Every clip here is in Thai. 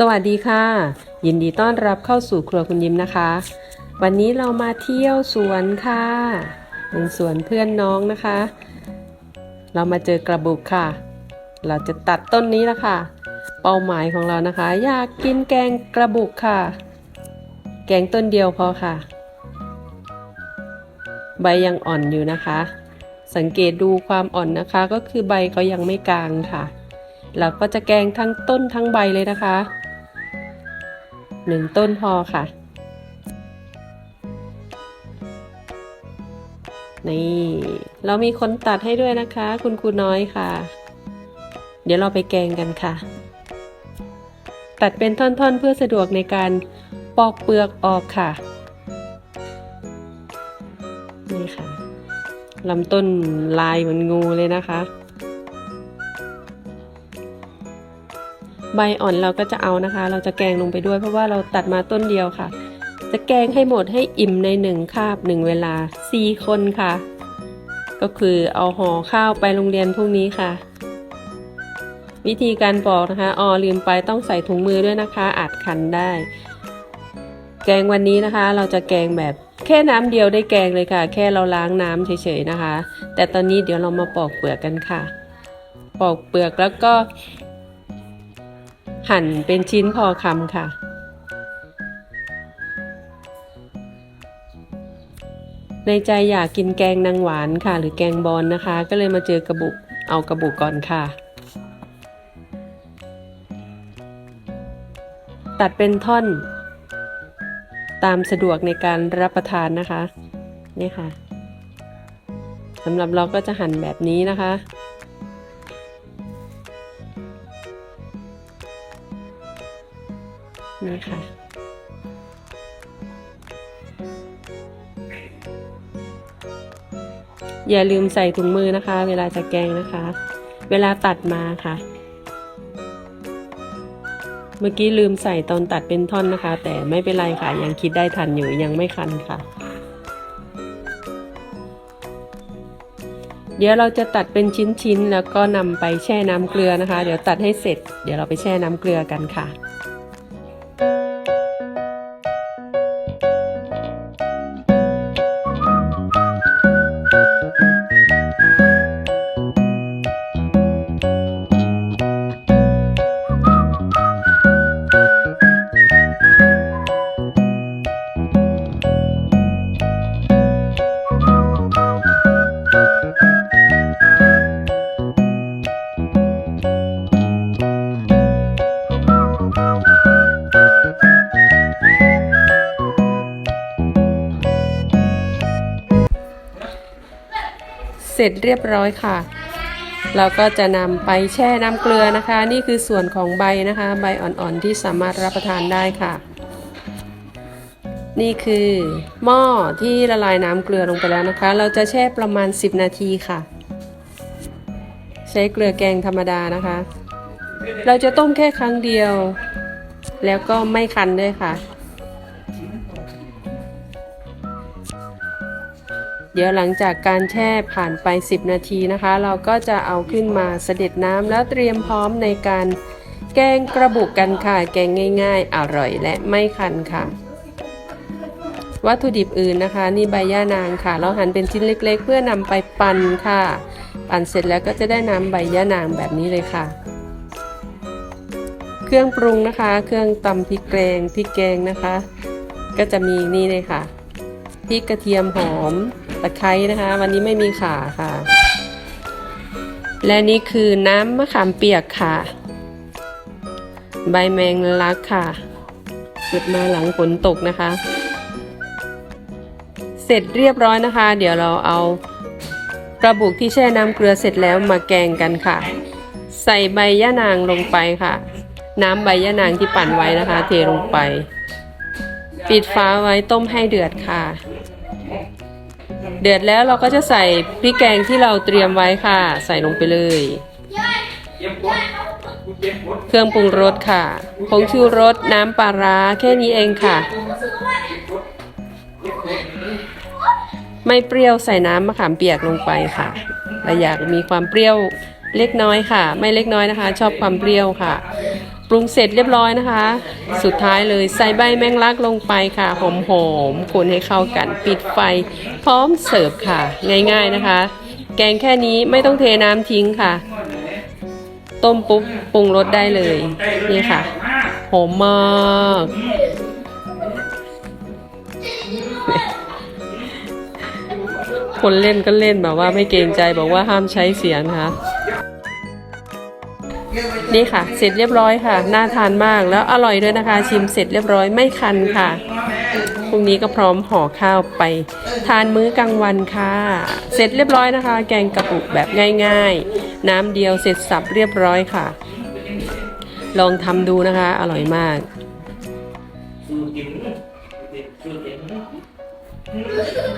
สวัสดีค่ะ ยินดีต้อนรับเข้าสู่ครัวคุณยิ้มนะคะ วันนี้เรามาเที่ยวสวนค่ะเป็นสวนเพื่อนน้องนะคะ เรามาเจอกระบุกค่ะ เราจะตัดต้นนี้ละค่ะ เป้าหมายของเรานะคะ อยากกินแกงกระบุกค่ะ แกงต้นเดียวพอค่ะ ใบยังอ่อนอยู่นะคะ สังเกตดูความอ่อนนะคะ ก็คือใบเขายังไม่กลางค่ะเราก็จะแกงทั้งต้นทั้งใบเลยนะคะ หนึ่งต้นพอค่ะ นี่ เรามีคนตัดให้ด้วยนะคะ คุณครูน้อยค่ะ เดี๋ยวเราไปแกงกันค่ะ ตัดเป็นท่อนๆเพื่อสะดวกในการปอกเปลือกออกค่ะนี่ค่ะลำต้นลายเหมือนงูเลยนะคะ ใบอ่อนเราก็จะเอานะคะ เราจะแกงลงไปด้วยเพราะว่าเราตัดมาต้นเดียวค่ะ จะแกงให้หมดให้อิ่มในหนึ่งคาบหนึ่งเวลาสี่คนค่ะ ก็คือเอาห่อข้าวไปโรงเรียนพรุ่งนี้ค่ะ วิธีการปอกนะคะอ๋อลืมไปต้องใส่ถุงมือด้วยนะคะ อาจคันได้ แกงวันนี้นะคะ เราจะแกงแบบแค่น้ำเดียวได้แกงเลยค่ะ แค่เราล้างน้ำเฉยๆนะคะ แต่ตอนนี้เดี๋ยวเรามาปอกเปลือกกันค่ะ ปอกเปลือกแล้วก็ หั่นเป็นชิ้นพอคำค่ะ ในใจอยากกินแกงนางหวานค่ะ หรือแกงบอลนะคะ ก็เลยมาเจอกระบุกเอากระบุกก่อนค่ะ ตัดเป็นท่อน ตามสะดวกในการรับประทานนะคะ นี่ค่ะสำหรับเราก็จะหั่นแบบนี้นะคะ นี่ค่ะ อย่าลืมใส่ถุงมือนะคะ เวลาจะแกงนะคะ เวลาตัดมาค่ะ เมื่อกี้ลืมใส่ตอนตัดเป็นท่อนนะคะ แต่ไม่เป็นไรค่ะ ยังคิดได้ทันอยู่ยังไม่คันค่ะเดี๋ยวเราจะตัดเป็นชิ้นๆ แล้วก็นำไปแช่น้ำเกลือนะคะ เดี๋ยวตัดให้เสร็จ เดี๋ยวเราไปแช่น้ำเกลือกันค่ะ เสร็จเรียบร้อยค่ะ เราก็จะนำไปแช่น้ำเกลือนะคะ นี่คือส่วนของใบนะคะ ใบอ่อนๆที่สามารถรับประทานได้ค่ะ นี่คือหม้อที่ละลายน้ำเกลือลงไปแล้วนะคะ เราจะแช่ประมาณ 10 นาทีค่ะ ใช้เกลือแกงธรรมดานะคะ เราจะต้มแค่ครั้งเดียว แล้วก็ไม่คันด้วยค่ะ เดี๋ยวหลังจากการแช่ผ่านไป 10 นาทีนะคะ เราก็จะเอาขึ้นมาเสด็จน้ำแล้วเตรียมพร้อมในการแกงกระบุกกันค่ะ แกงง่าย ๆ อร่อยและไม่คันค่ะ วัตถุดิบอื่นนะคะ นี่ใบย่านางค่ะ เราหั่นเป็นชิ้นเล็ก ๆ เพื่อนำไปปั่นค่ะ ปั่นเสร็จแล้วก็จะได้น้ำใบย่านางแบบนี้เลยค่ะ เครื่องปรุงนะคะ เครื่องตำพริกแกงพริกแกงนะคะ ก็จะมีนี่เลยค่ะพริกกระเทียมหอม ตะไคร้นะคะ วันนี้ไม่มีขาค่ะ และนี่คือน้ำมะขามเปียกค่ะ ใบแมงลักค่ะเก็บมาหลังฝนตกนะคะ เสร็จเรียบร้อยนะคะ เดี๋ยวเราเอากระบุกที่แช่น้ำเกลือเสร็จแล้วมาแกงกันค่ะ ใส่ใบย่านางลงไปค่ะ น้ำใบย่านางที่ปั่นไว้นะคะ เทลงไป ปิดฟ้าไว้ต้มให้เดือดค่ะ เดือดแล้วเราก็จะใส่พริกแกงที่เราเตรียมไว้ค่ะ ใส่ลงไปเลย เครื่องปรุงรสค่ะผงชูรสน้ำปลาร้าแค่นี้เองค่ะ ไม่เปรี้ยวใส่น้ำมะขามเปียกลงไปค่ะเราอยากมีความเปรี้ยวเล็กน้อยค่ะ ไม่เล็กน้อยนะคะ ชอบความเปรี้ยวค่ะ ปรุงเสร็จเรียบร้อยนะคะ สุดท้ายเลยใส่ใบแมงลักลงไปค่ะหอมๆคนให้เข้ากันปิดไฟ พร้อมเสิร์ฟค่ะ ง่ายๆนะคะ แกงแค่นี้ไม่ต้องเทน้ำทิ้งค่ะ ต้มปุ๊บปรุงรสได้เลย นี่ค่ะหอมมากคนเล่นก็เล่นแบบว่าไม่เกรงใจบอกว่าห้ามใช้เสียงนะคะ นี่ค่ะ เสร็จเรียบร้อยค่ะ น่าทานมากแล้วอร่อยด้วยนะคะ ชิมเสร็จเรียบร้อยไม่คันค่ะพรุ่งนี้ก็พร้อมห่อข้าวไป ทานมื้อกลางวันค่ะ เสร็จเรียบร้อยนะคะ แกงกระปุกแบบง่าย ๆ น้ำเดียวเสร็จสับเรียบร้อยค่ะ ลองทำดูนะคะ อร่อยมาก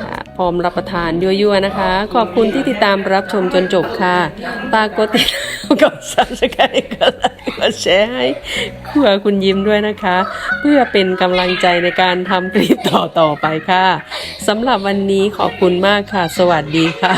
ค่ะ พร้อมรับประทานยั่วๆนะคะ ขอบคุณที่ติดตามรับชมจนจบค่ะฝากกดติดตามกดซับสไครต์กดไลค์กดแชร์ให้ครัวคุณยิ้มด้วยนะคะ เพื่อเป็นกำลังใจในการทำคลิปต่อๆไปค่ะสำหรับวันนี้ขอบคุณมากค่ะ สวัสดีค่ะ